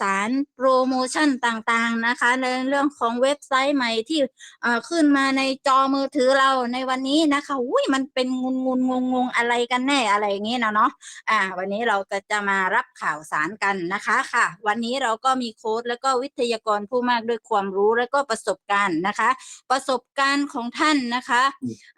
สารโปรโมชั่นต่างๆนะคะในเรื่องของเว็บไซต์ใหม่ที่เอ่อขึ้นมาในจอมือถือเราในวันนี้นะคะอุ้ยมันเป็นงุนงุนงงงงๆอะไรกันแน่อะไรอย่างนี้นะเนาะอ่าวันนี้เราก็จะมารับข่าวสารกันนะคะค่ะ วันนี้เราก็มีโค้ดแล้วก็วิทยากรผู้มากด้วยความรู้และก็ประสบการณ์นะคะ ประสบการณ์ของท่านนะคะ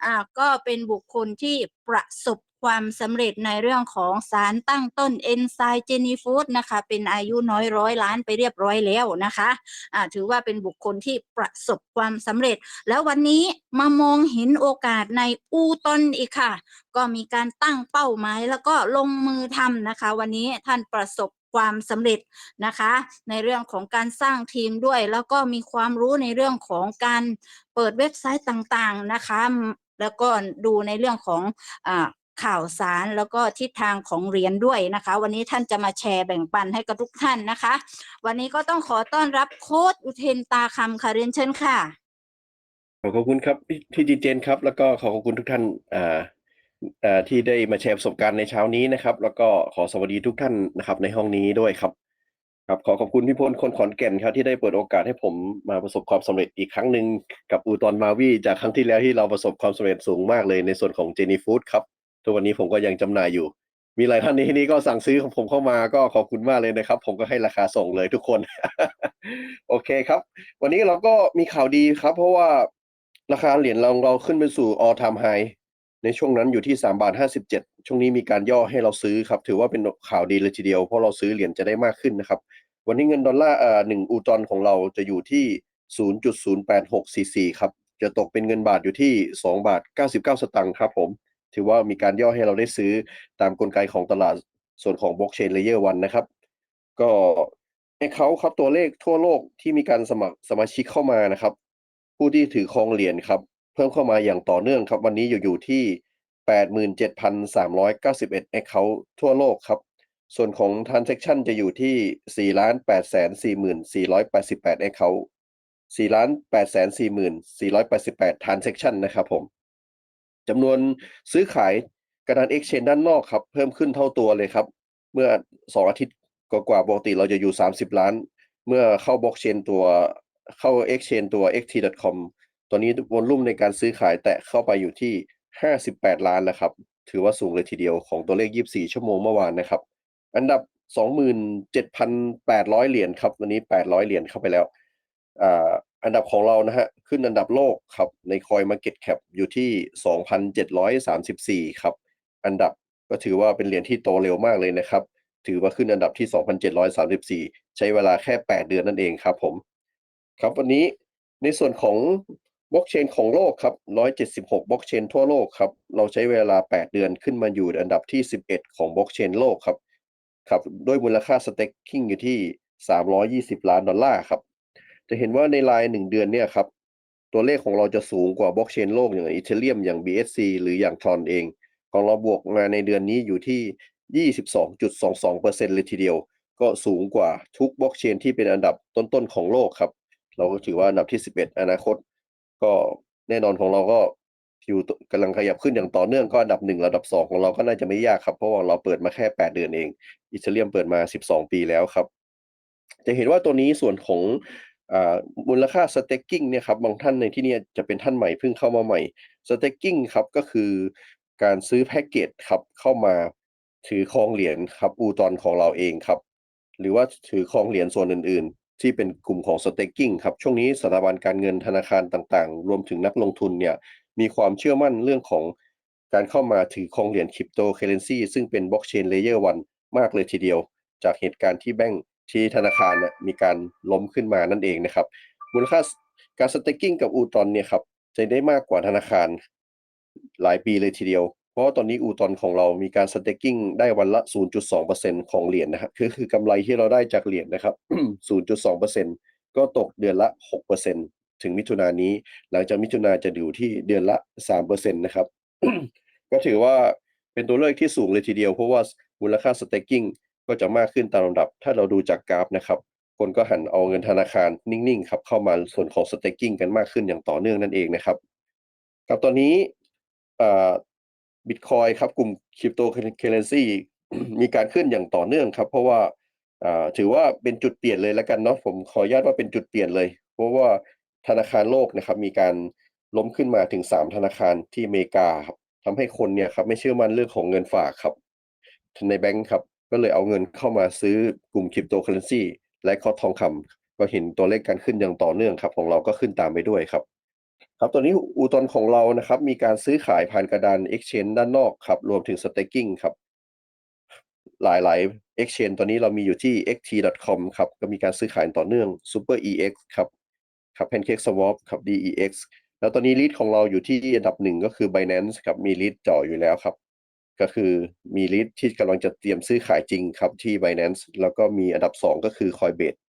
อ่าก็เป็นบุคคลที่ประสบ ความสำเร็จในเรื่องของสารตั้งต้นเอนไซม์เจนีฟูดนะคะ เป็นอายุน้อยร้อยล้านไปเรียบร้อยแล้วนะคะอ่าถือว่าเป็นบุคคลที่ประสบความสำเร็จ แล้ววันนี้มามองเห็นโอกาสในอูตอนอีกค่ะ ก็มีการตั้งเป้าหมายแล้วก็ลงมือทำนะคะ วันนี้ท่านประสบความสำเร็จนะคะ ในเรื่องของการสร้างทีมด้วย แล้วก็มีความรู้ในเรื่องของการเปิดเว็บไซต์ต่างๆนะคะ แล้วก็ดูในเรื่องของอ ข่าวสารแล้วก็ทิศทางของเหรียญด้วยนะคะ วันนี้ท่านจะมาแชร์แบ่งปันให้กับทุกท่านนะคะ วันนี้ก็ต้องขอต้อนรับโค้ดอุเทนตาคำค่ะเรียนเชิญค่ะ ขอบคุณครับพี่พี่จีเจนครับ แล้วก็ขอขอบคุณทุกท่านอ่าที่ได้มาแชร์ประสบการณ์ในเช้านี้นะครับ แล้วก็ขอสวัสดีทุกท่านนะครับ ในห้องนี้ด้วยครับ ครับขอขอบคุณพี่พลคนขอนแก่นครับที่ได้เปิดโอกาสให้ผมมาประสบความสำเร็จอีกครั้งหนึ่งกับอูตอนมาวีจากครั้งที่แล้วที่เราประสบความสำเร็จสูงมากเลยในส่วนของเจนี่ฟู้ดครับ ทุกวันนี้ผมก็ยังจำหน่ายอยู่ มีหลายท่านนที่นี้ก็สั่งซื้อของผมเข้ามาก็ขอบคุณมากเลยนะครับ ผมก็ให้ราคาส่งเลยทุกคน โอเคครับ วันนี้เราก็มีข่าวดีครับ เพราะว่าราคาเหรียญเราเราขึ้นไปสู่ all time high ในช่วงนั้นอยู่ที่3บาท57 ช่วงนี้มีการย่อให้เราซื้อครับ ถือว่าเป็นข่าวดีเลยทีเดียวเพราะเราซื้อเหรียญจะได้มากขึ้นนะครับ วันนี้เงินดอลลาร์เอ่อหนึ่งอูตอนของเราจะอยู่ที่ 0.08644 ครับ จะตกเป็นเงินบาทอยู่ที่ 2 บาท 99 สตางค์ครับผม ถือว่ามีการย่อให้เราได้ซื้อตามกลไกของตลาดส่วนของ blockchain layer 1นะครับ ก็ในเขาครับตัวเลขทั่วโลกที่มีการสมัครสมาชิกเข้ามานะครับ ผู้ที่ถือครองเหรียญครับ เพิ่มเข้ามาอย่างต่อเนื่องครับ วันนี้อยู่อยู่ที่ 87,391 account ทั่วโลกครับ ส่วนของ transaction จะอยู่ที่ 4 8 4 4 8 8 account 4 8 4 4 8 8 transaction นะครับผม จำนวนซื้อขายกระดาน exchange ด้านนอกครับ เพิ่มขึ้นเท่าตัวเลยครับ เมื่อ 2 อาทิตย์กว่าๆปกติเราจะอยู่ 30 ล้าน เมื่อเข้าบล็อกเชนตัวเข้า exchange ตัว xt.com ตัวนี้วอลลุ่มในการซื้อขายแตะเข้าไปอยู่ที่ 58 ล้านแล้วครับ ถือว่าสูงเลยทีเดียวของตัวเลข 24 ชั่วโมงเมื่อวานนะครับ อันดับ 27,800 เหรียญครับวันนี้ 800 เหรียญเข้าไปแล้วอ่า อันดับของเรานะฮะ ขึ้นอันดับโลกครับ ใน Coin Market Cap อยู่ที่ 2,734 ครับ อันดับก็ถือว่าเป็นเหรียญที่โตเร็วมากเลยนะครับ ถือว่าขึ้นอันดับที่ 2,734 ใช้เวลาแค่ 8 เดือนนั่นเองครับผม ครับวันนี้ในส่วนของบล็อกเชนของโลกครับ 176 บล็อกเชนทั่วโลกครับ เราใช้เวลา 8 เดือนขึ้นมาอยู่อันดับที่ 11 ของบล็อกเชนโลกครับ ครับ ด้วยมูลค่า staking อยู่ที่ 320 ล้านดอลลาร์ครับ จะเห็นว่าในราย1เดือนเนี่ยครับ ตัวเลขของเราจะสูงกว่าบล็อกเชนโลกอย่างอีเทเรียมอย่าง BSC หรืออย่างทรอนเอง ของเราบวกมาในเดือนนี้อยู่ที่ 22.22%เลยทีเดียว ก็สูงกว่าทุกบล็อกเชนที่เป็นอันดับต้นๆของโลกครับ เราก็ถือว่าอันดับที่ 11 อนาคต ก็แน่นอนของเราก็อยู่กำลังขยับขึ้นอย่างต่อเนื่องก็อันดับ1ระดับ2ของเราก็น่าจะไม่ยากครับ เพราะว่าเราเปิดมาแค่8เดือนเองอิตาเลียมเปิดมา12ปีแล้วครับ จะเห็นว่าตัวนี้ส่วนของ มูลค่า staking เนี่ยครับบางท่านในที่นี้จะเป็นท่านใหม่เพิ่งเข้ามาใหม่ staking ครับก็คือการซื้อแพ็กเกจครับเข้ามาถือครองเหรียญครับอูตอนของเราเองครับ หรือว่าถือครองเหรียญส่วนอื่น ๆ ที่เป็นกลุ่มของ staking ครับช่วงนี้สถาบันการเงินธนาคารต่างๆ รวมถึงนักลงทุนเนี่ยมีความเชื่อมั่นเรื่องของการเข้ามาถือครองเหรียญคริปโตเคเรนซีซึ่งเป็นบล็อกเชนเลเยอร์วันมากเลยทีเดียว จากเหตุการณ์ที่แบงก์ ที่ธนาคารเนี่ยมีการล้มขึ้นมานั่นเองนะครับมูลค่าการ staking กับอูตอนเนี่ยครับจะได้มากกว่าธนาคารหลายปีเลยทีเดียว เพราะว่าตอนนี้อูตอนของเรามีการ staking ได้วันละ 0.2%ของเหรียญนะครับคือคือกำไรที่เราได้จากเหรียญนะครับ 0.2%ก็ตกเดือนละ 6%ถึงมิถุนายนนี้ หลังจากมิถุนายนจะอยู่ที่เดือนละ 3%นะครับ ก็ถือว่าเป็นตัวเลขที่สูงเลยทีเดียว เพราะว่ามูลค่า staking ก็ ก็จะมากขึ้นตามลำดับ ถ้าเราดูจากกราฟนะครับ คนก็หันเอาเงินธนาคารนิ่งๆครับเข้ามาส่วนของ staking กันมากขึ้นอย่างต่อเนื่องนั่นเองนะครับครับตอนนี้บิตคอยครับกลุ่มคริปโตเคอเรนซีมีการขึ้นอย่างต่อเนื่องครับ เพราะว่าถือว่าเป็นจุดเปลี่ยนเลยแล้วกันเนาะผมขออนุญาตว่าเป็นจุดเปลี่ยนเลย เพราะว่าธนาคารโลกนะครับ มีการล้มขึ้นมาถึงสามธนาคารที่อเมริกาครับทำให้คนเนี่ยครับไม่เชื่อมั่นเรื่องของเงินฝากครับในแบงก์ครับ ก็เลยเอาเงินเข้ามาซื้อกลุ่มคริปโตเคอเรนซีและคอทองคำก็เห็นตัวเลขการขึ้นอย่างต่อเนื่องครับ ของเราก็ขึ้นตามไปด้วยครับ ครับตอนนี้อูตอนของเรานะครับ มีการซื้อขายผ่านกระดาน Exchange ด้านนอกครับ รวมถึง staking ครับ หลายๆ Exchange ตอนนี้เรามีอยู่ที่ xt.com ครับ ก็มีการซื้อขายต่อเนื่อง Super EX ครับครับ Pancake Swap ครับ DEX แล้วตอนนี้ลีดของเราอยู่ที่อันดับหนึ่งก็คือ Binance ครับมีลีดจ่ออยู่แล้วครับ ก็คือมีลีดที่กำลังจะเตรียมซื้อขายจริงครับที่ Binance แล้วก็มีอันดับ 2 ก็คือ Coinbase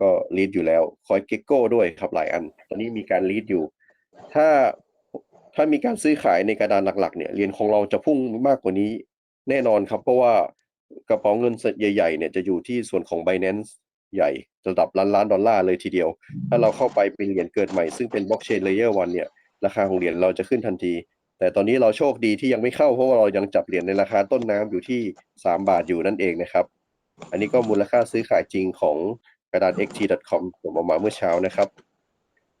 ก็ลีดอยู่แล้ว CoinGecko ด้วยครับหลายอัน ตอนนี้มีการลีดอยู่ ถ้าถ้ามีการซื้อขายในกระดานหลักๆเนี่ยเหรียญของเราจะพุ่งมากกว่านี้แน่นอนครับ เพราะว่ากระเป๋าเงินใหญ่ๆเนี่ยจะอยู่ที่ส่วนของ Binance ใหญ่ระดับล้านล้านดอลลาร์เลยทีเดียว ถ้าเราเข้าไปเป็นเหรียญเกิดใหม่ซึ่งเป็น Blockchain Layer 1เนี่ยราคาของเหรียญเราจะขึ้นทันที แต่ตอนนี้เราโชคดีที่ยังไม่เข้าเพราะว่าเรายังจับเหรียญในราคาต้นน้ำอยู่ที่ 3 บาทอยู่นั่นเองนะครับ อันนี้ก็มูลค่าซื้อขายจริงของกระดาน xt.com ผมเอามาเมื่อเช้านะครับ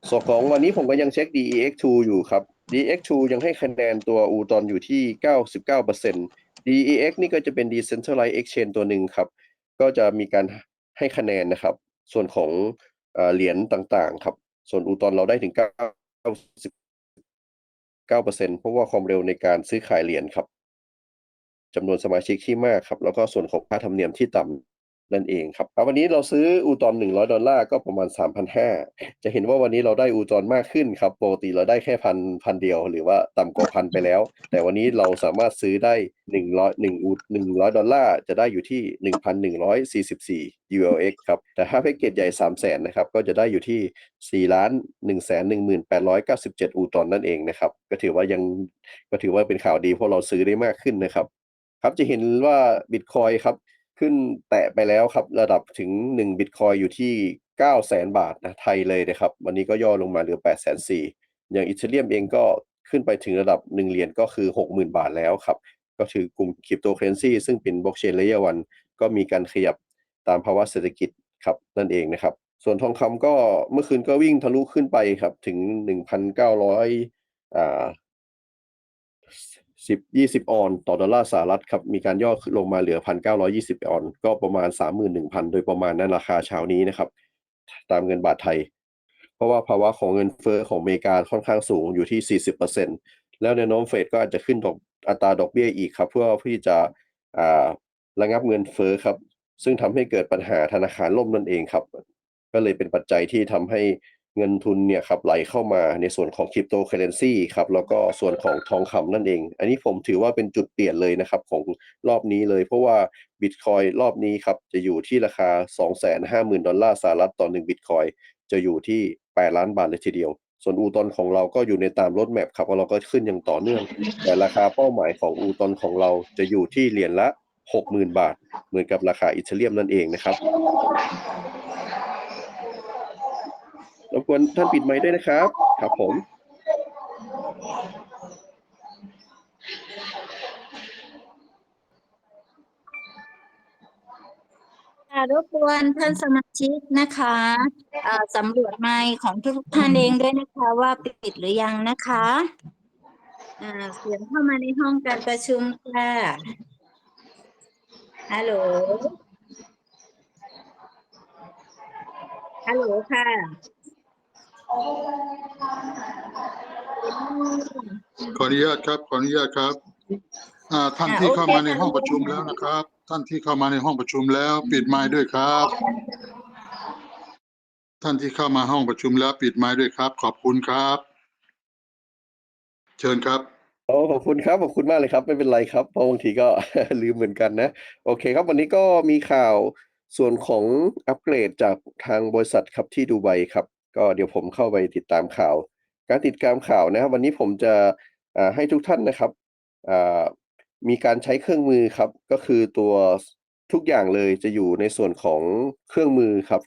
ส่วนของวันนี้ผมก็ยังเช็ค DEX2 อยู่ครับ DEX2 ยังให้คะแนนตัวอูตอนอยู่ที่ 99% DEX นี่ก็จะเป็น Decentralized Exchange ตัวหนึ่งครับ ก็จะมีการให้คะแนนนะครับ ส่วนของเอ่อเหรียญต่างๆครับ ส่วนอูตอนเราได้ถึง 9%เพราะว่าความเร็วในการซื้อขายเหรียญครับจำนวนสมาชิกที่มากครับ แล้วก็ส่วนของค่าธรรมเนียมที่ต่ำ นั่นเองครับวันนี้เราซื้ออูตอน 100 ดอลลาร์ก็ประมาณ 3,500 จะเห็นว่าวันนี้เราได้อูตอนมากขึ้นครับ ปกติเราได้แค่พันพันเดียว หรือว่าต่ำกว่าพันไปแล้ว แต่วันนี้เราสามารถซื้อได้ 100 1อู100 ดอลลาร์ จะได้อยู่ที่ 1,144 ULX ครับ แต่ถ้าแพ็กเกจใหญ่ 300,000นะครับ ก็จะได้อยู่ที่4ล้าน1 1 8 9 7 อูตอนนั่นเองนะครับ ก็ถือว่ายังก็ถือว่าเป็นข่าวดีเพราะเราซื้อได้มากขึ้นนะครับ ครับจะเห็นว่าบิตคอยครับ ขึ้นแตะไปแล้วครับ ระดับถึง 1 บิตคอยอยู่ที่9 0 0 0 0 0 บาทนะไทยเลยนะครับ วันนี้ก็ย่อลงมาเหลือ 8 4 0 0 0อย่างอีเทเรียมเองก็ขึ้นไปถึงระดับ 1 เหรียญก็คือ 60,000 บาทแล้วครับ ก็ถือกลุ่มคริปโตเคอเรนซีซึ่งเป็นบล็อกเชนเลเยอร์วันก็มีการขยับตามภาวะเศรษฐกิจครับนั่นเองนะครับ ส่วนทองคำก็เมื่อคืนก็วิ่งทะลุขึ้นไปครับถึง 1,900อ่า สิบยี่สิบออนต่อดอลลาร์สหรัฐครับ มีการย่อลงมาเหลือพันเก้าร้อยี่สิบออน ก็ประมาณสามหมื่นหนึ่งพันโดยประมาณนั้นราคาเช้านี้นะครับ ตามเงินบาทไทย เพราะว่าภาวะของเงินเฟ้อของอเมริกาค่อนข้างสูงอยู่ที่สี่สิบเปอร์เซ็นแล้วแนวโน้มเฟดก็อาจจะขึ้นดอกอัตราดอกเบี้ยอีกครับ เพื่อที่จะอ่าระงับเงินเฟ้อครับ ซึ่งทำให้เกิดปัญหาธนาคารล่มนั่นเองครับ ก็เลยเป็นปัจจัยที่ทำให้ เงินทุนเนี่ยครับไหลเข้ามาในส่วนของคริปโตเคเรนซีครับแล้วก็ส่วนของทองคำนั่นเอง อันนี้ผมถือว่าเป็นจุดเปลี่ยนเลยนะครับของรอบนี้เลย เพราะว่าบิตคอยรอบนี้ครับจะอยู่ที่ราคา 250,000 ดอลลาร์สหรัฐต่อ1บิตคอยจะอยู่ที่ 8 ล้านบาทเลยทีเดียว ส่วนอูตอนของเราก็อยู่ในตามรถแมพครับว่าเราก็ขึ้นอย่างต่อเนื่อง แต่ราคาเป้าหมายของอูตอนของเราจะอยู่ที่เหรียญละ 60,000 บาท เหมือนกับราคาอิตาเลียมนั่นเองนะครับ รบกวนท่านปิดไมค์ด้วยนะครับ ครับผม ค่ะรบกวนท่านสมาชิกนะคะเอ่อสำรวจไมค์ของทุกท่านเองด้วยนะคะว่าปิดหรือยังนะคะอ่าเสียงเข้ามาในห้องการประชุมค่ะฮัลโหลฮัลโหลค่ะ ขออนุญาตครับ ขออนุญาตครับท่านที่เข้ามาในห้องประชุมแล้วนะครับ ท่านที่เข้ามาในห้องประชุมแล้ว ปิดไมค์ด้วยครับ ท่านที่เข้ามาห้องประชุมแล้ว ปิดไมค์ด้วยครับ ขอบคุณครับ เชิญครับโอ้ขอบคุณครับขอบคุณมากเลยครับ ไม่เป็นไรครับเพราะบางทีก็ลืมเหมือนกันนะ โอเคครับ วันนี้ก็มีข่าวส่วนของอัปเกรดจากทางบริษัทครับที่ดูไบครับ ก็เดี๋ยวผมเข้าไปติดตามข่าว การติดตามข่าวนะครับ วันนี้ผมจะให้ทุกท่านนะครับมีการใช้เครื่องมือครับ ก็คือตัวทุกอย่างเลยจะอยู่ในส่วนของเครื่องมือครับ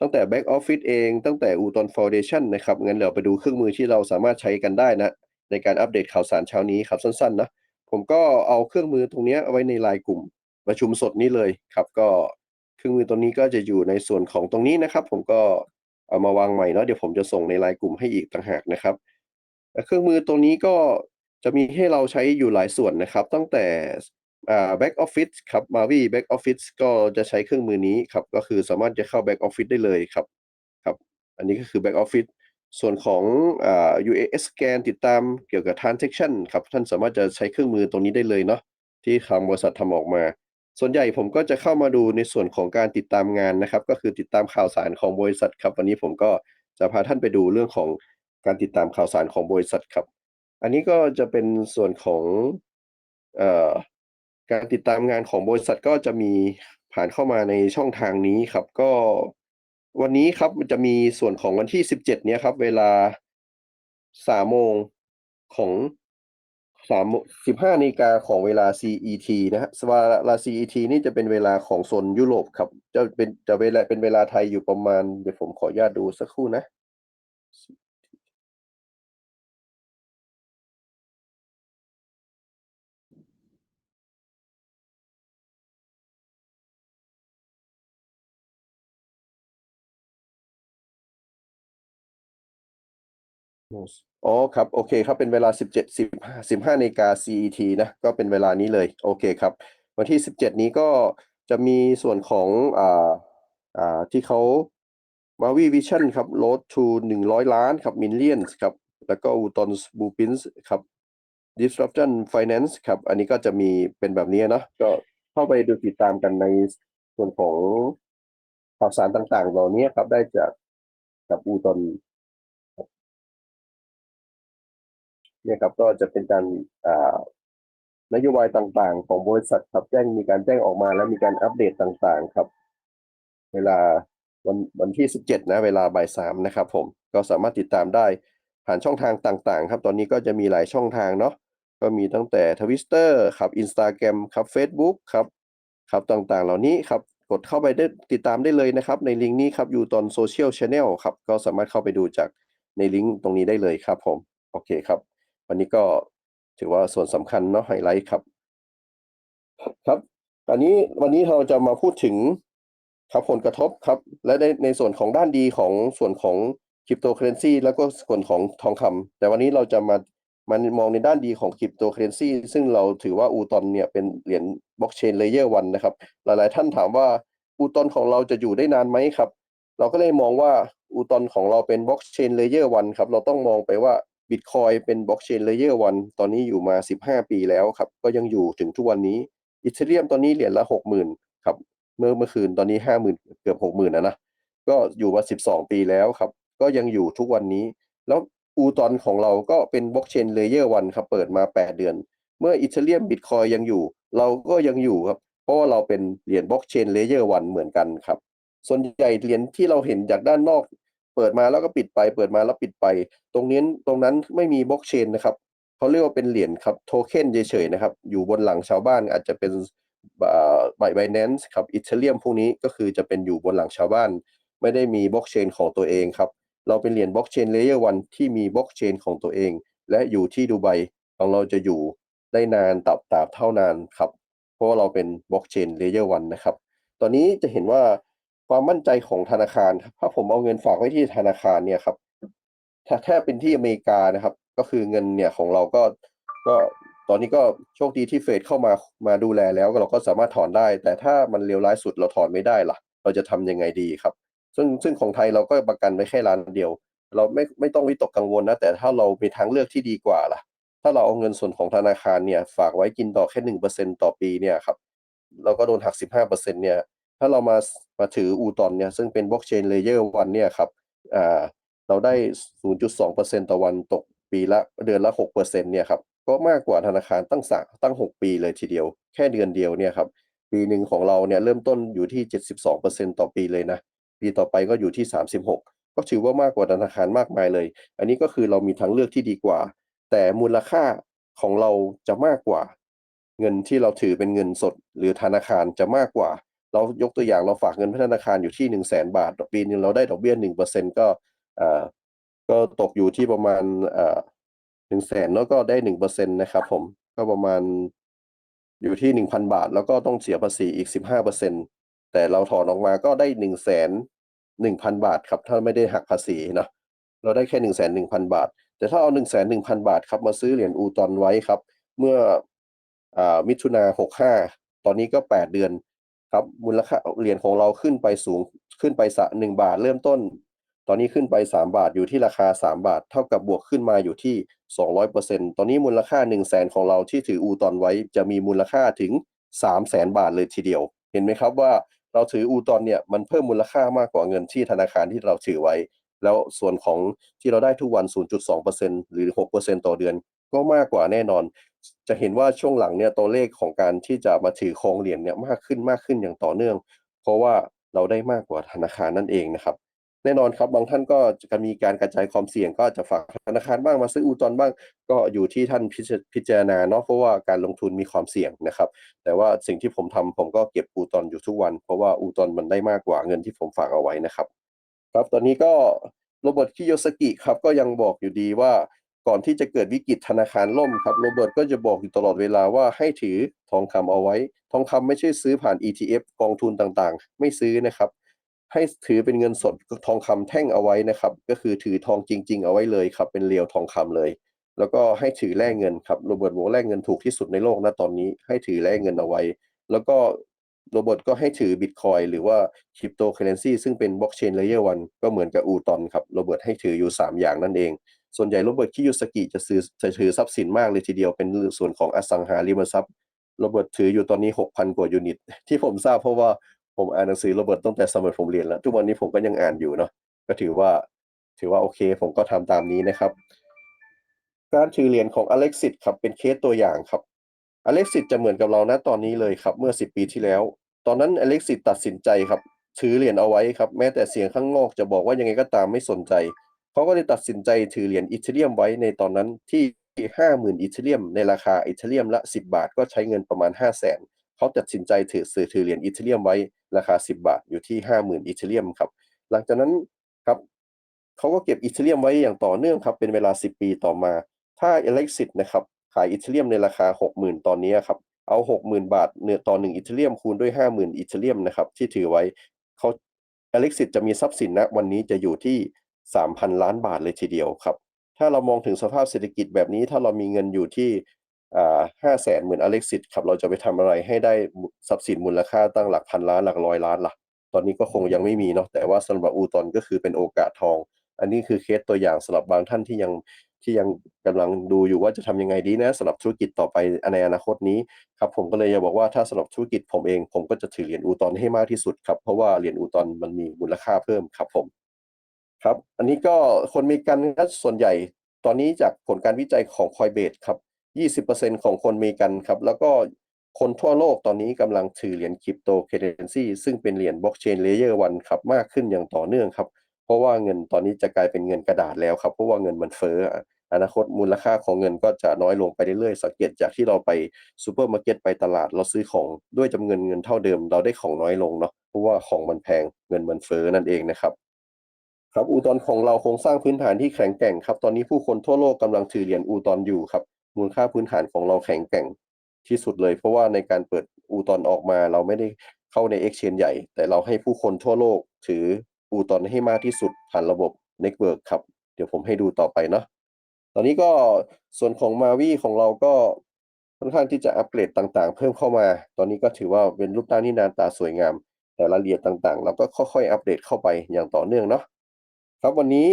ตั้งแต่ Back Office เองตั้งแต่ Uton Foundation นะครับ งั้นเดี๋ยวไปดูเครื่องมือที่เราสามารถใช้กันได้นะ ในการอัปเดตข่าวสารเช้านี้ครับสั้นๆนะ ผมก็เอาเครื่องมือตรงนี้เอาไว้ในไลน์กลุ่มประชุมสดนี้เลยครับ ก็เครื่องมือตัวนี้ก็จะอยู่ในส่วนของตรงนี้นะครับ ผมก็ เอามาวางใหม่เนาะเดี๋ยวผมจะส่งในไลน์กลุ่มให้อีกต่างหากนะครับ เครื่องมือตัวนี้ก็จะมีให้เราใช้อยู่หลายส่วนนะครับ ตั้งแต่อ่า back office ครับ Mavi back office ก็จะใช้เครื่องมือนี้ครับ ก็คือสามารถจะเข้า back office ได้เลยครับครับ อันนี้ก็คือ back office ส่วนของอ่า UAS scan ติดตามเกี่ยวกับ transaction ครับ ท่านสามารถจะใช้เครื่องมือตรงนี้ได้เลยเนาะที่ทางบริษัททำออกมา ส่วนใหญ่ผมก็จะเข้ามาดูในส่วนของการติดตามงานนะครับ ก็คือติดตามข่าวสารของบริษัทครับ วันนี้ผมก็จะพาท่านไปดูเรื่องของการติดตามข่าวสารของบริษัทครับ อันนี้ก็จะเป็นส่วนของออการติดตามงานของบริษัทก็จะมีผ่านเข้ามาในช่องทางนี้ครับ ก็วันนี้ครับมันจะมีส่วนของวันที่สิบเนี้ยครับ เวลาสามโมงของ สามสิบห้านาฬิกาของเวลา CET นะฮะเวลา CET นี่จะเป็นเวลาของโซนยุโรปครับ จะเป็นจะเวลาเป็นเวลาไทยอยู่ประมาณ เดี๋ยวผมขออนุญาตดูสักครู่นะ อ๋อครับ โอเคครับ เป็นเวลา17 15 15นาฬิกา CET นะ ก็เป็นเวลานี้เลย โอเคครับ วันที่17นี้ก็จะมีส่วนของอ่าอ่าที่เขา Mavi Vision ครับ Road to 100ล้านครับ Millions ครับ แล้วก็ Utons Blueprints ครับ Disruption Finance ครับ อันนี้ก็จะมีเป็นแบบนี้เนาะก็เข้าไปดูติดตามกันในส่วนของข่าวสารต่างๆ เหล่านี้ครับ ได้จากกับอูตอน เนี่ยครับก็จะเป็นการนโยบายต่างๆ ของบริษัทครับแจ้งมีการแจ้งออกมาแล้วมีการอัปเดตต่างๆครับ เวลาวันวันที่ 17 นะเวลาบ่ายสามนะครับผมก็สามารถติดตามได้ผ่านช่องทางต่างๆ ครับ ตอนนี้ก็จะมีหลายช่องทางเนาะก็มีตั้งแต่ทวิสเตอร์ครับ Instagram ครับ Facebook ครับครับต่างๆ เหล่านี้ครับกดเข้าไปได้ติดตามได้เลยนะครับ ในลิงก์นี้ครับอยู่ตอนโซเชียลช n แนลครับ ก็สามารถเข้าไปดูจากในลิงก์ตรงนี้ได้เลยครับผม โอเคครับ วันนี้ก็ถือว่าส่วนสำคัญเนาะไฮไลท์ครับ ครับอันนี้วันนี้เราจะมาพูดถึงครับผลกระทบครับ และในในส่วนของด้านดีของส่วนของคริปโตเคเรนซีแล้วก็ส่วนของทองคำแต่วันนี้เราจะมามันมองในด้านดีของคริปโตเคเรนซีซึ่งเราถือว่าอูตอนเนี่ยเป็นเหรียญบล็อกเชนเลเยอร์วันนะครับ หลายๆ ท่านถามว่าอูตอนของเราจะอยู่ได้นานไหมครับ เราก็เลยมองว่าอูตอนของเราเป็นบล็อกเชนเลเยอร์วันครับ เราต้องมองไปว่า บิตคอยเป็นบล็อกเชนเลเยอร์วันตอนนี้อยู่มา 15 ปีแล้วครับ ก็ยังอยู่ถึงทุกวันนี้อีเทเรียมตอนนี้เหรียญละ 60,000ครับเมื่อเมื่อคืนตอนนี้ 50,000 เกือบ 60,000นะนะก็อยู่มา 12 ปีแล้วครับ ก็ยังอยู่ทุกวันนี้ แล้วอูตอนของเราก็เป็นบล็อกเชนเลเยอร์วันครับเปิดมา 8 เดือน เมื่ออีเทเรียมบิตคอยยังอยู่ เราก็ยังอยู่ครับ เพราะว่าเราเป็นเหรียญบล็อกเชนเลเยอร์วันเหมือนกันครับ ส่วนใหญ่เหรียญที่เราเห็นจากด้านนอก เปิดมาแล้วก็ปิดไป เปิดมาแล้วปิดไป ตรงนี้ตรงนั้นไม่มีบล็อกเชนนะครับเขาเรียกว่าเป็นเหรียญครับโทเค็นเฉยๆนะครับ อยู่บนหลังชาวบ้านอาจจะเป็นบายไบแนนซ์ครับอีเทเรียมพวกนี้ก็คือจะเป็นอยู่บนหลังชาวบ้าน ไม่ได้มีบล็อกเชนของตัวเองครับ เราเป็นเหรียญบล็อกเชนเลเยอร์วันที่มีบล็อกเชนของตัวเอง และอยู่ที่ดูไบของเราจะอยู่ได้นานตับตาบเท่านานครับ เพราะว่าเราเป็นบล็อกเชนเลเยอร์วันนะครับ ตอนนี้จะเห็นว่า ความมั่นใจของธนาคารครับถ้าผมเอาเงินฝากไว้ที่ธนาคารเนี่ยครับ ถ้าแทบเป็นที่อเมริกานะครับ ก็คือเงินเนี่ยของเราก็ก็ตอนนี้ก็โชคดีที่เฟดเข้ามามาดูแลแล้วเราก็สามารถถอนได้ แต่ถ้ามันเลวร้ายสุดเราถอนไม่ได้ล่ะ เราจะทำยังไงดีครับ ซึ่งซึ่งของไทยเราก็ประกันไว้แค่ล้านเดียว เราไม่ไม่ต้องวิตกกังวลนะ แต่ถ้าเรามีทางเลือกที่ดีกว่าล่ะ ถ้าเราเอาเงินส่วนของธนาคารเนี่ย ฝากไว้กินต่อแค่หนึ่งเปอร์เซ็นต่อปีเนี่ยครับ เราก็โดนหักสิบห้าเปอร์เซ็นเนี่ยถ้าเรามา มาถืออูตอนเนี่ยซึ่งเป็นบล็อกเชนเลเยอร์วันเนี่ยครับอ่าเราได้ 0.2%ต่อวันตกปีละเดือนละ 6%เนี่ยครับก็มากกว่าธนาคารตั้งสตั้ง 6 ปีเลยทีเดียว แค่เดือนเดียวเนี่ยครับปีหนึ่งของเราเนี่ยเริ่มต้นอยู่ที่ 72%ต่อปีเลยนะ ปีต่อไปก็อยู่ที่ 36 ก็ถือว่ามากกว่าธนาคารมากมายเลย อันนี้ก็คือเรามีทางเลือกที่ดีกว่า แต่มูลค่าของเราจะมากกว่า เงินที่เราถือเป็นเงินสด หรือธนาคารจะมากกว่า เรายกตัวอย่างเราฝากเงินธนาคารอยู่ที่หนึ่งแสนบาทปีนึงเราได้ดอกเบี้ยหนึ่งเปอร์เซ็นก็อ่าก็ตกอยู่ที่ประมาณอ่าหนึ่งแสนแล้วก็ได้หนึ่งเปอร์เซ็นนะครับผมก็ประมาณอยู่ที่หนึ่งพันบาท แล้วก็ต้องเสียภาษีอีกสิบห้าเปอร์เซ็นแต่เราถอนออกมาก็ได้หนึ่งแสนหนึ่งพันบาทครับ ถ้าไม่ได้หักภาษีเนาะเราได้แค่หนึ่งแสนหนึ่งพันบาท แต่ถ้าเอาหนึ่งแสนหนึ่งพันบาทครับมาซื้อเหรียญอูตอนไว้ครับ เมื่ออ่ามิถุนาหกห้าตอนนี้ก็แปดเดือน ครับมูลค่าเหรียญของเราขึ้นไปสูงขึ้นไปสะหนึ่งบาทเริ่มต้น ตอนนี้ขึ้นไป 3 บาทอยู่ที่ราคา 3 บาท เท่ากับบวกขึ้นมาอยู่ที่ 200%ตอนนี้มูลค่า 1 0 0 0 0แสนของเราที่ถืออูตอนไว้ จะมีมูลค่าถึง 3 0 0แสนบาทเลยทีเดียว เห็นไหมครับว่าเราถืออูตอนเนี่ยมันเพิ่มมูลค่ามากกว่าเงินที่ธนาคารที่เราถือไว้ แล้วส่วนของที่เราได้ทุกวัน 0.2%หรือ 6%ต่อเดือน ก็มากกว่าแน่นอน จะเห็นว่าช่วงหลังเนี่ยตัวเลขของการที่จะมาถือครองเหรียญเนี่ยมากขึ้นมากขึ้นอย่างต่อเนื่อง เพราะว่าเราได้มากกว่าธนาคารนั่นเองนะครับ แน่นอนครับบางท่านก็จะมีการกระจายความเสี่ยงก็จะฝากธนาคารบ้างมาซื้ออูตอนบ้าง ก็อยู่ที่ท่านพิจพิจารณาเนาะเพราะว่าการลงทุนมีความเสี่ยงนะครับ แต่ว่าสิ่งที่ผมทำผมก็เก็บอูตอนอยู่ทุกวัน เพราะว่าอูตอนมันได้มากกว่าเงินที่ผมฝากเอาไว้นะครับ ครับตอนนี้ก็โรเบิร์ตคิโยสกิครับก็ยังบอกอยู่ดีว่า ก่อนที่จะเกิดวิกฤตธนาคารล่มครับโรเบิร์ตก็จะบอกอยู่ตลอดเวลาว่าให้ถือทองคำเอาไว้ ทองคำไม่ใช่ซื้อผ่าน ETF กองทุนต่างๆ ไม่ซื้อนะครับ ให้ถือเป็นเงินสดทองคำแท่งเอาไว้นะครับ ก็คือถือทองจริง ๆ เอาไว้เลยครับ เป็นเรียวทองคำเลย แล้วก็ให้ถือแลกเงินครับโรเบิร์ตบอกแลกเงินถูกที่สุดในโลกนะตอนนี้ให้ถือแลกเงินเอาไว้ แล้วก็โรเบิร์ตก็ให้ถือบิตคอยหรือว่าคริปโตเคเรนซีซึ่งเป็นบล็อกเชนเลเยอร์วันก็เหมือนกับอูตอนครับโรเบิร์ตให้ถืออยู่ 3 อย่างนั่นเอง ส่วนใหญ่โรเบิร์ตคิยุสกิจะซื้อจะถือทรัพย์สินมากเลยทีเดียวเป็นส่วนของอสังหาริมทรัพย์โรเบิร์ตถืออยู่ตอนนี้ 6,000 กว่ายูนิต ที่ผมทราบเพราะว่าผมอ่านหนังสือโรเบิร์ตตั้งแต่สมัยผมเรียนแล้ว ทุกวันนี้ผมก็ยังอ่านอยู่เนาะก็ถือว่าถือว่าโอเค ผมก็ทำตามนี้นะครับ การถือเหรียญของอเล็กซิสครับเป็นเคสตัวอย่างครับอเล็กซิสจะเหมือนกับเรานะตอนนี้เลยครับ เมื่อ 10 ปีที่แล้ว ตอนนั้นอเล็กซิสตัดสินใจครับถือเหรียญเอาไว้ครับ แม้แต่เสียงข้างนอกจะบอกว่ายังไงก็ตามไม่สนใจ เขาก็เลยตัดสินใจถือเหรียญอีเทเรียมไว้ในตอนนั้นที่ 50,000อีเทเรียม ในราคาอีเทเรียมละ 10 บาท ก็ใช้เงินประมาณ 5 0 0 0 0นเขาตัดสินใจถือซื้อถือเหรียญอีเทเรียมไว้ราคา 10 บาทอยู่ที่ 50,000อีเทเรียมครับ หลังจากนั้นครับเขาก็เก็บอีเทเรียมไว้อย่างต่อเนื่องครับเป็นเวลา 10 ปีต่อมา ถ้า a l e x i t นะครับขายอีเทเรียมในราคา 60,000 ตอนนี้ครับเอา 60,000 บาทเนื้อต่อ1อีเทเรียมคูณด้วย 50,000อีเทเรียมนะครับที่ถือไว้เขา a l e x i t จะมีทรัพย์สินณวันนี้จะอยู่ที่ 3,000 ล้านบาทเลยทีเดียวครับ ถ้าเรามองถึงสภาพเศรษฐกิจแบบนี้ ถ้าเรามีเงินอยู่ที่ห้าแสนเหมือนอเล็กซิสครับ เราจะไปทำอะไรให้ได้ทรัพย์สินมูลค่าตั้งหลักพันล้านหลักร้อยล้านล่ะ ตอนนี้ก็คงยังไม่มีเนาะ แต่ว่าสำหรับอูตอนก็คือเป็นโอกาสทอง อันนี้คือเคสตัวอย่างสำหรับบางท่านที่ยังที่ยังกำลังดูอยู่ว่าจะทำยังไงดีนะสำหรับธุรกิจต่อไปในอนาคตนี้ครับผมก็เลยจะบอกว่าถ้าสำหรับธุรกิจผมเอง ผมก็จะถือเหรียญอูตอนให้มากที่สุดครับ เพราะว่าเหรียญอูตอนมันมีมูลค่าเพิ่มครับผม ครับ อันนี้ก็คนมีกันก็ส่วนใหญ่ ตอนนี้จากผลการวิจัยของ Coinbase ครับ20%ของคนมีกันครับ แล้วก็คนทั่วโลกตอนนี้กำลังถือเหรียญคริปโตเคเรนซีซึ่งเป็นเหรียญบล็อกเชนเลเยอร์วันครับมากขึ้นอย่างต่อเนื่องครับ เพราะว่าเงินตอนนี้จะกลายเป็นเงินกระดาษแล้วครับ เพราะว่าเงินมันเฟ้ออนาคตมูลค่าของเงินก็จะน้อยลงไปเรื่อยๆสังเกตจากที่เราไปซูเปอร์มาร์เก็ตไปตลาดเราซื้อของด้วยจำนวนเงินเท่าเดิม เราได้ของน้อยลงเนาะเพราะว่าของมันแพงเงินมันเฟ้อนั่นเองนะครับ ครับอูตอนของเราโครงสร้างพื้นฐานที่แข็งแกร่งครับ ตอนนี้ผู้คนทั่วโลกกำลังถือเหรียญอูตอนอยู่ครับ มูลค่าพื้นฐานของเราแข็งแกร่งที่สุดเลย เพราะว่าในการเปิดอูตอนออกมา เราไม่ได้เข้าใน Exchange ใหญ่ แต่เราให้ผู้คนทั่วโลกถืออูตอนให้มากที่สุดผ่านระบบ Network ครับ เดี๋ยวผมให้ดูต่อไปเนาะตอนนี้ก็ส่วนของมาวีของเราก็ค่อนข้างที่จะอัปเกรดต่างๆ เพิ่มเข้ามา ตอนนี้ก็ถือว่าเป็นรูปร่างที่นาตาสวยงาม แต่รายละเอียดต่างๆ เราก็ค่อยๆอัปเดตเข้าไปอย่างต่อเนื่องเนาะ ครับวันนี้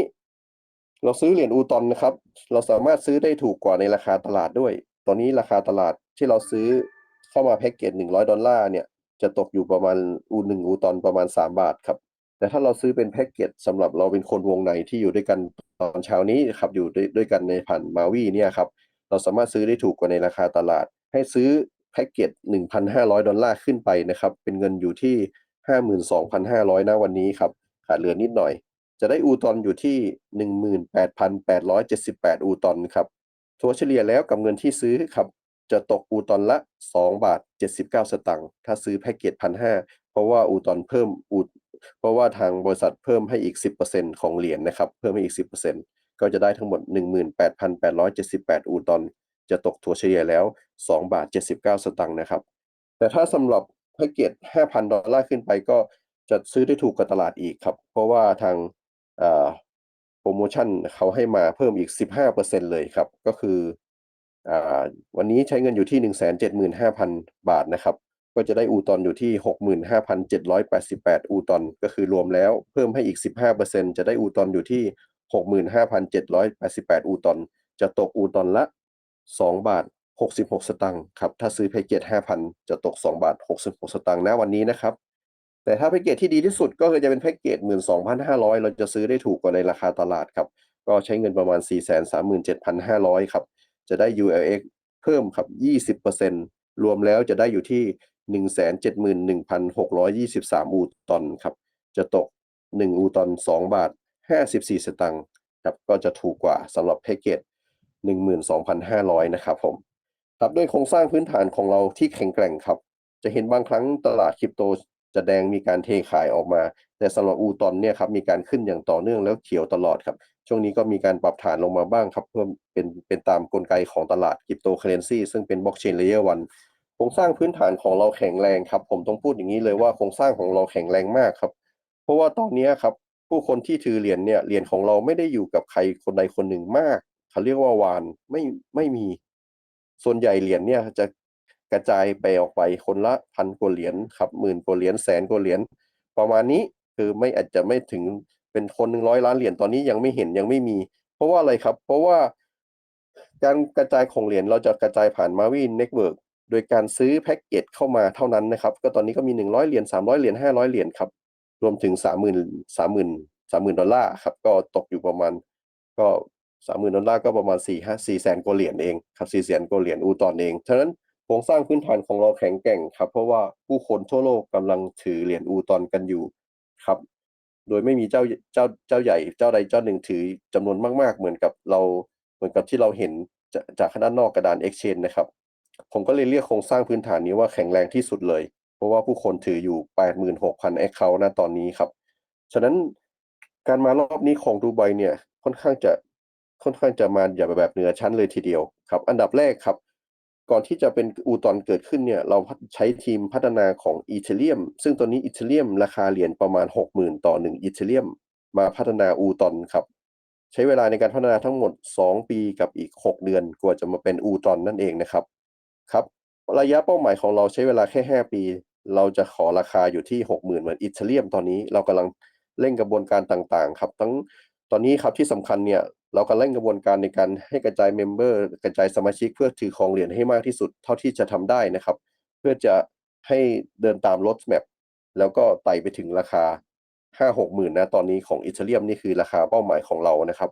เราซื้อเหรียญอูตอนนะครับ เราสามารถซื้อได้ถูกกว่าในราคาตลาดด้วย ตอนนี้ราคาตลาดที่เราซื้อเข้ามาแพ็กเกจ100ดอลลาร์เนี่ยจะตกอยู่ประมาณอูหนึ่งอูตอนประมาณ3บาทครับ แต่ถ้าเราซื้อเป็นแพ็กเกจสำหรับเราเป็นคนวงในที่อยู่ด้วยกันตอนเช้านี้ครับอยู่ด้วยด้วยกันในผ่านมาวีเนี่ยครับเราสามารถซื้อได้ถูกกว่าในราคาตลาด ให้ซื้อแพ็กเกจ1,500ดอลลาร์ขึ้นไปนะครับเป็นเงินอยู่ที่52,500นะวันนี้ครับขาดเหลือนิดหน่อย จะได้อูตอนอยู่ที่ 18,878 อูตอนครับถัวเฉลี่ยแล้วกับเงินที่ซื้อครับ จะตกอูตอนละ 2 บาท 79 สตางค์ถ้าซื้อแพ็กเกจ1,500เพราะว่าอูตอนเพิ่มอูเพราะว่าทางบริษัทเพิ่มให้อีก 10%ของเหรียญนะครับ เพิ่มให้อีก 10%ก็จะได้ทั้งหมด 18,878 อูตอน จะตกถัวเฉลี่ยแล้ว 2 บาท 79 สตางค์นะครับ แต่ถ้าสำหรับแพ็กเกจ5,000 ดอลลาร์ขึ้นไปก็จะซื้อได้ถูกกว่าตลาดอีกครับ เพราะว่าทาง โปรโมชั่นเขาให้มาเพิ่มอีก 15%เลยครับ ก็คืออวันนี้ใช้เงินอยู่ที่ 175,000 บาทนะครับ ก็จะได้อูตอนอยู่ที่ 65,788 อูตอน ก็คือรวมแล้วเพิ่มให้อีก 15%จะได้อูตอนอยู่ที่ 65,788 อูตอน จะตกอูตอนละ 2 บาท 66 สตางค์ครับ ถ้าซื้อแพ็กเกจ5,000 จะตก 2 บาท 66 สตางค์ณวันนี้นะครับ แต่ถ้าแพ็กเกจที่ดีที่สุดก็คือจะเป็นแพ็กเกจ 12,500 เราจะซื้อได้ถูกกว่าในราคาตลาดครับ ก็ใช้เงินประมาณ 437,500 ครับ จะได้ ULX เพิ่มครับ 20%รวมแล้วจะได้อยู่ที่ 171,623 อูตอนครับ จะตก 1 อูตอน 2 บาท 54 สตางค์ครับ ก็จะถูกกว่าสำหรับแพ็กเกจ 12,500 นะครับผม ครับด้วยโครงสร้างพื้นฐานของเราที่แข็งแกร่งครับ จะเห็นบางครั้งตลาดคริปโต จะแดงมีการเทขายออกมา แต่สำหรับอูตอนเนี่ยครับมีการขึ้นอย่างต่อเนื่องแล้วเขียวตลอดครับ ช่วงนี้ก็มีการปรับฐานลงมาบ้างครับเพิ่มเป็นเป็นตามกลไกของตลาดคริปโตเคเรนซีซึ่งเป็นบล็อกเชนเลเยอร์วันโครงสร้างพื้นฐานของเราแข็งแรงครับ ผมต้องพูดอย่างนี้เลยว่าโครงสร้างของเราแข็งแรงมากครับ เพราะว่าตอนนี้ครับผู้คนที่ถือเหรียญเนี่ยเหรียญของเราไม่ได้อยู่กับใครคนใดคนหนึ่งมากเขาเรียกว่าวานไม่ไม่มีส่วนใหญ่เหรียญเนี่ยจะ ระจายไปออกไปคนละพันกว่าเหรียญครับหมื่นกว่าเหรียญแสนกว่าเหรียญประมาณนี้คือไม่อาจจะไม่ถึงเป็นคนหนึ่งร้อยล้านเหรียญตอนนี้ยังไม่เห็นยังไม่มี เพราะว่าอะไรครับ เพราะว่าการกระจายของเหรียญเราจะกระจายผ่านมาวินเน็ตเวิร์กโดยการซื้อแพ็กเกจเข้ามาเท่านั้นนะครับ ก็ตอนนี้ก็มีหนึ่งร้อยเหรียญสามร้อยเหรียญห้าร้อยเหรียญครับ รวมถึงสามหมื่นสามหมื่นสามหมื่นดอลลาร์ครับ ก็ตกอยู่ประมาณ ก็สามหมื่นดอลลาร์ก็ประมาณสี่ห้าสี่แสนกว่าเหรียญเองครับสี่แสนกว่าเหรียญอูตอนเองฉะนั้น โครงสร้างพื้นฐานของเราแข็งแกร่งครับ เพราะว่าผู้คนทั่วโลกกำลังถือเหรียญอูตอนกันอยู่ครับ โดยไม่มีเจ้าเจ้าเจ้าใหญ่เจ้าใดเจ้าหนึ่งถือจำนวนมาก ๆ เหมือนกับเราเหมือนกับที่เราเห็นจากจากด้านนอกกระดาน Exchange นะครับ ผมก็เลยเรียกโครงสร้างพื้นฐานนี้ว่าแข็งแรงที่สุดเลย เพราะว่าผู้คนถืออยู่ 86,000 Account ณตอนนี้ครับ ฉะนั้นการมารอบนี้ของดูไบเนี่ยค่อนข้างจะค่อนข้างจะมาอย่าแบบเหนือชั้นเลยทีเดียวครับ อันดับแรกครับ ก่อนที่จะเป็นอูตอนเกิดขึ้นเนี่ยเราใช้ทีมพัฒนาของอีเทเรียม ซึ่งตอนนี้อีเทเรียมราคาเหรียญประมาณ 60,000 ต่อ 1อีเทเรียม มาพัฒนาอูตอนครับ ใช้เวลาในการพัฒนาทั้งหมด 2 ปีกับอีก 6 เดือนกว่าจะมาเป็นอูตอนนั่นเองนะครับครับ ระยะเป้าหมายของเราใช้เวลาแค่ 5 ปี เราจะขอราคาอยู่ที่ 60,000 เหมือนอีเทเรียมตอนนี้เรากำลังเร่งกระบวนการต่างๆ ครับ ทั้งตอนนี้ครับที่สำคัญเนี่ย เรากำลังกระบวนการในการให้กระจายเมมเบอร์กระจายสมาชิกเพื่อถือครองเหรียญให้มากที่สุดเท่าที่จะทำได้นะครับ เพื่อจะให้เดินตามรถแมพแล้วก็ไต่ไปถึงราคา 5 6หมื่นนะตอนนี้ของอีเทเรียมนี่คือราคาเป้าหมายของเรานะครับ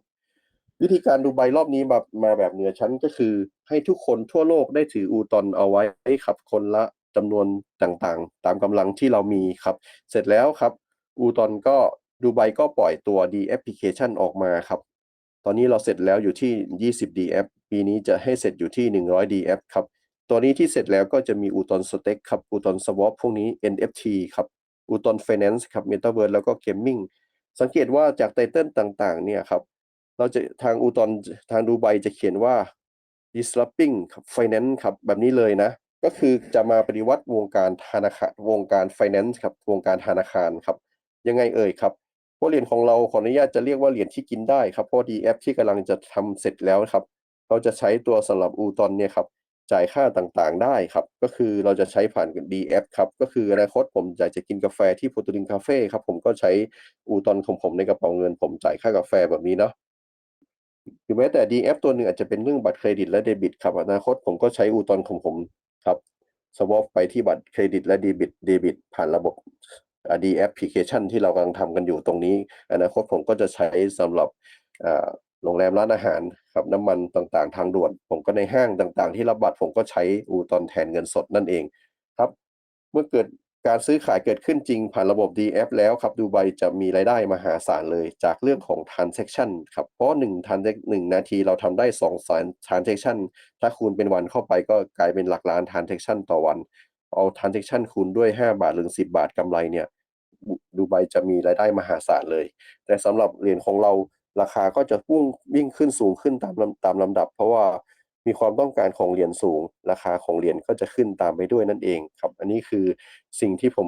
วิธีการดูใบรอบนี้มามาแบบเหนือชั้นก็คือ ให้ทุกคนทั่วโลกได้ถืออูตอนเอาไว้ครับคนละจำนวนต่างๆ ตามกำลังที่เรามีครับ เสร็จแล้วครับอูตอนก็ดูไบก็ปล่อยตัว D application ออกมาครับ ตอนนี้เราเสร็จแล้วอยู่ที่ 20 DF ปีนี้จะให้เสร็จอยู่ที่ 100 DF ครับ ตัวนี้ที่เสร็จแล้วก็จะมีอูตอนสเต็กครับอูตอนสวอปพวกนี้ NFT ครับอูตอน Finance ครับ Metaverse แล้วก็ Gaming สังเกตว่าจากไตเติลต่างๆ เนี่ยครับ เราจะทางอูตอนทางดูไบจะเขียนว่า disrupting ครับ finance ครับ แบบนี้เลยนะ ก็คือจะมาปฏิวัติวงการธนาคารวงการ finance ครับ วงการธนาคารครับ ยังไงเอ่ยครับ เพราเหรียญของเราขออนุญาตจะเรียกว่าเหรียญที่กินได้ครับเพราะ DF ที่กำลังจะทำเสร็จแล้วครับ เราจะใช้ตัวสำหรับอูตอนเนี่ยครับจ่ายค่าต่างๆ ได้ครับ ก็คือเราจะใช้ผ่าน DF ครับ ก็คืออนาคตผมอยากจะกินกาแฟที่โพตูรินคาเฟ่ครับ ผมก็ใช้อูตอนของผมในกระเป๋าเงิน ผมจ่ายค่ากาแฟแบบนี้เนาะหรือแม้แต่ DF ตัวหนึ่งอาจจะเป็นเรื่องบัตรเครดิตและเดบิตครับอนาคตผมก็ใช้อูตอนของผมครับสวอปไปที่บัตรเครดิตและเดบิตเดบิต ผ่านระบบ D application ที่เรากำลังทำกันอยู่ตรงนี้ อนาคตผมก็จะใช้สำหรับโรงแรมร้านอาหารครับน้ำมันต่างๆ ทางด่วน ผมก็ในห้างต่างๆ ที่รับบัตรผมก็ใช้อูตอนแทนเงินสดนั่นเองครับ เมื่อเกิดการซื้อขายเกิดขึ้นจริงผ่านระบบ DF แล้วครับดูไบจะมีรายได้มหาศาลเลยจากเรื่องของ transaction ครับ เพราะ1 transact 1นาทีเราทำได้2แสน transaction ถ้าคูณเป็นวันเข้าไปก็กลายเป็นหลักล้าน transaction ต่อวัน เอา transaction คูณด้วย 5 บาทหรือ 10 บาทกำไรเนี่ยดูไบจะมีรายได้มหาศาลเลย แต่สำหรับเหรียญของเราราคาก็จะพุ่งวิ่งขึ้นสูงขึ้นตามลำตามลำดับ เพราะว่ามีความต้องการของเหรียญสูง ราคาของเหรียญก็จะขึ้นตามไปด้วยนั่นเองครับ อันนี้คือสิ่งที่ผม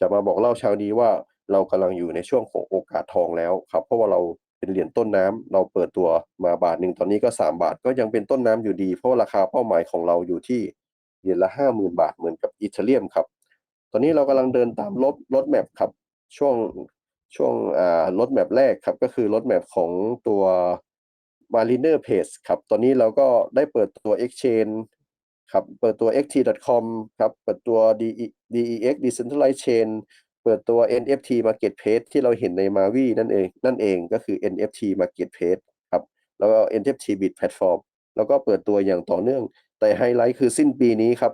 จะมาบอกเล่าเช้านี้ว่าเรากำลังอยู่ในช่วงของโอกาสทองแล้วครับเพราะว่าเราเป็นเหรียญต้นน้ำเราเปิดตัวมาบาทหนึ่งตอนนี้ก็ 3 บาทก็ยังเป็นต้นน้ำอยู่ดี เพราะาราคาเป้าหมายของเราอยู่ที่ เหรียญละ50,000บาทเหมือนกับอีเทเรียมครับ ตอนนี้เรากำลังเดินตามรถรถแมพครับ ช่วงช่วงอ่ารถแมพแรกครับ ก็คือรถแมพของตัว Mariner Page ครับ ตอนนี้เราก็ได้เปิดตัว Exchange ครับ เปิดตัว xt.com ครับ เปิดตัว dex Decentralized Chain เปิดตัว NFT Marketplace ที่เราเห็นใน Mavi นั่นเอง นั่นเองก็คือ NFT Marketplace ครับ แล้วก็ NFT Bit Platform แล้วก็เปิดตัวอย่างต่อเนื่อง แต่ไฮไลท์คือสิ้นปีนี้ครับ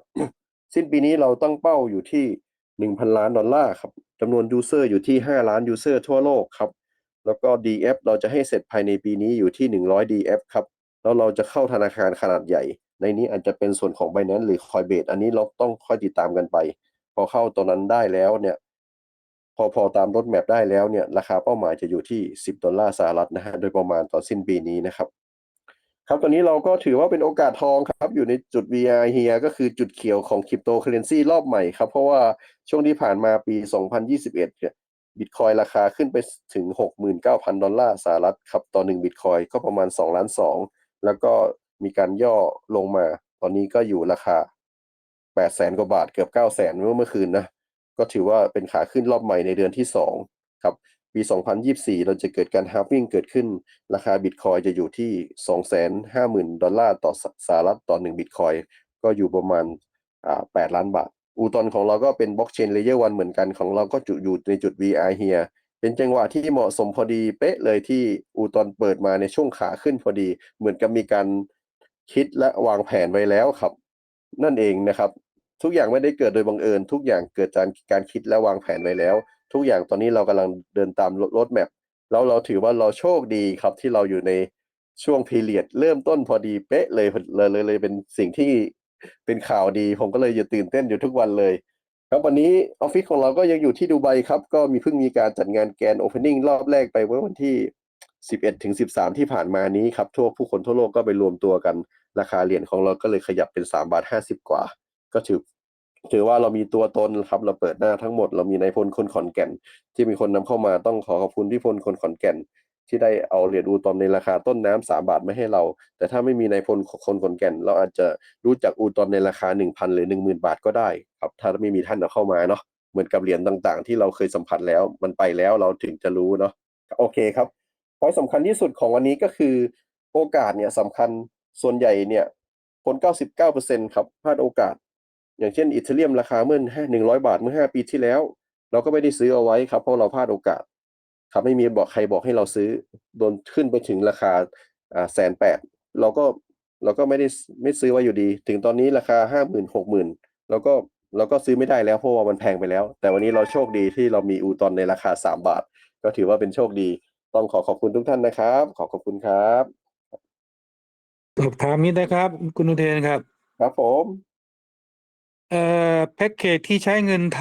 สิ้นปีนี้เราตั้งเป้าอยู่ที่ 1,000 ล้านดอลลาร์ครับจำนวนยูเซอร์อยู่ที่ 5 ล้านยูเซอร์ทั่วโลกครับ แล้วก็ DF เราจะให้เสร็จภายในปีนี้อยู่ที่ 100 DF ครับ แล้วเราจะเข้าธนาคารขนาดใหญ่ ในนี้อาจจะเป็นส่วนของ Binance หรือ Coinbase อันนี้เราต้องค่อยติดตามกันไป พอเข้าตัวนั้นได้แล้วเนี่ย พอพอตามรถแมพได้แล้วเนี่ย ราคาเป้าหมายจะอยู่ที่ 10 ดอลลาร์สหรัฐนะฮะ โดยประมาณตอนสิ้นปีนี้นะครับ ครับตอนนี้เราก็ถือว่าเป็นโอกาสทองครับ อยู่ในจุด VR เฮียก็คือจุดเขียวของคริปโตเคอเรนซีรอบใหม่ครับ เพราะว่าช่วงที่ผ่านมาปี 2021เนี่ยบิตคอยราคาขึ้นไปถึง 69,000 ดอลลาร์สหรัฐครับ ต่อ1บิตคอยก็ประมาณ2ล้าน2แล้วก็มีการย่อลงมา ตอนนี้ก็อยู่ราคา 800,000 กว่าบาทเกือบ 900,000 เมื่อเมื่อคืนนะ ก็ถือว่าเป็นขาขึ้นรอบใหม่ในเดือนที่ 2 ครับ ปี 2024 เราจะเกิดการฮา l วิ่งเกิดขึ้น ราคาบิตคอยจะอยู่ที่ 250,000 ดอลลาร์ต่อสหรัฐต่อ1บิตคอยก็อยู่ประมาณ 8 ล้านบาท อูตอนของเราก็เป็นบล็อกเชนเลเยอร์วันเหมือนกันของเราก็จุอยู่ในจุด VR เฮียเป็นจังหวะที่เหมาะสมพอดีเป๊ะเลยที่อูตอนเปิดมาในช่วงขาขึ้นพอดี เหมือนกับมีการคิดและวางแผนไว้แล้วครับ นั่นเองนะครับ ทุกอย่างไม่ได้เกิดโดยบังเอิญ ทุกอย่างเกิดจากการคิดและวางแผนไว้แล้ว ทุกอย่างตอนนี้เรากำลังเดินตามรถแมพแล้วเราถือว่าเราโชคดีครับที่เราอยู่ในช่วงพีเรียดเริ่มต้นพอดีเป๊ะเลยเลยเลยเลยเป็นสิ่งที่เป็นข่าวดี ผมก็เลยจะตื่นเต้นอยู่ทุกวันเลย ครับวันนี้ออฟฟิศของเราก็ยังอยู่ที่ดูไบครับ ก็มีเพิ่งมีการจัดงานแกนโอเพนนิ่งรอบแรกไปเมื่อวันที่ 11ถึง13 ที่ผ่านมานี้ครับทั่วผู้คนทั่วโลกก็ไปรวมตัวกัน ราคาเหรียญของเราก็เลยขยับเป็น 3 บาท 50 กว่า ก็ถือ ถือว่าเรามีตัวตนครับ เราเปิดหน้าทั้งหมด เรามีนายพลคนขอนแก่น ที่มีคนนำเข้ามาต้องขอขอบคุณพี่พลคนขอนแก่น ที่ได้เอาเหรียญอูตอมในราคาต้นน้ำสามบาทไม่ให้เรา แต่ถ้าไม่มีนายพลคนขอนแก่น เราอาจจะรู้จักอูตอมในราคา1,000หรือ10,000บาทก็ได้ ครับ ถ้าไม่มีท่านเอาเข้ามาเนาะเหมือนกับเหรียญต่างๆ ที่เราเคยสัมผัสแล้วมันไปแล้วเราถึงจะรู้เนาะโอเคครับพอยสำคัญที่สุดของวันนี้ก็คือ โอกาสเนี่ยสำคัญส่วนใหญ่เนี่ยคน 99%ครับพลาดโอกาส อย่างเช่นอีเทเรียมราคาเมื่อหนึ่งร้อยบาทเมื่อห้าปีที่แล้ว เราก็ไม่ได้ซื้อเอาไว้ครับ เพราะเราพลาดโอกาส ครับไม่มีบอกใครบอกให้เราซื้อโดนขึ้นไปถึงราคาอ่าแสนแปดเราก็เราก็ไม่ได้ไม่ซื้อไว้อยู่ดี ถึงตอนนี้ราคาห้าหมื่นหกหมื่นเราก็เราก็ซื้อไม่ได้แล้วเพราะว่ามันแพงไปแล้ว แต่วันนี้เราโชคดีที่เรามีอูตอนในราคาสามบาท ก็ถือว่าเป็นโชคดี ต้องขอขอบคุณทุกท่านนะครับ ขอขอบคุณครับสอบถามนิดนะครับ คุณอุเทนครับ ครับผม เอ่อ แพ็กเกจที่ใช้เงิน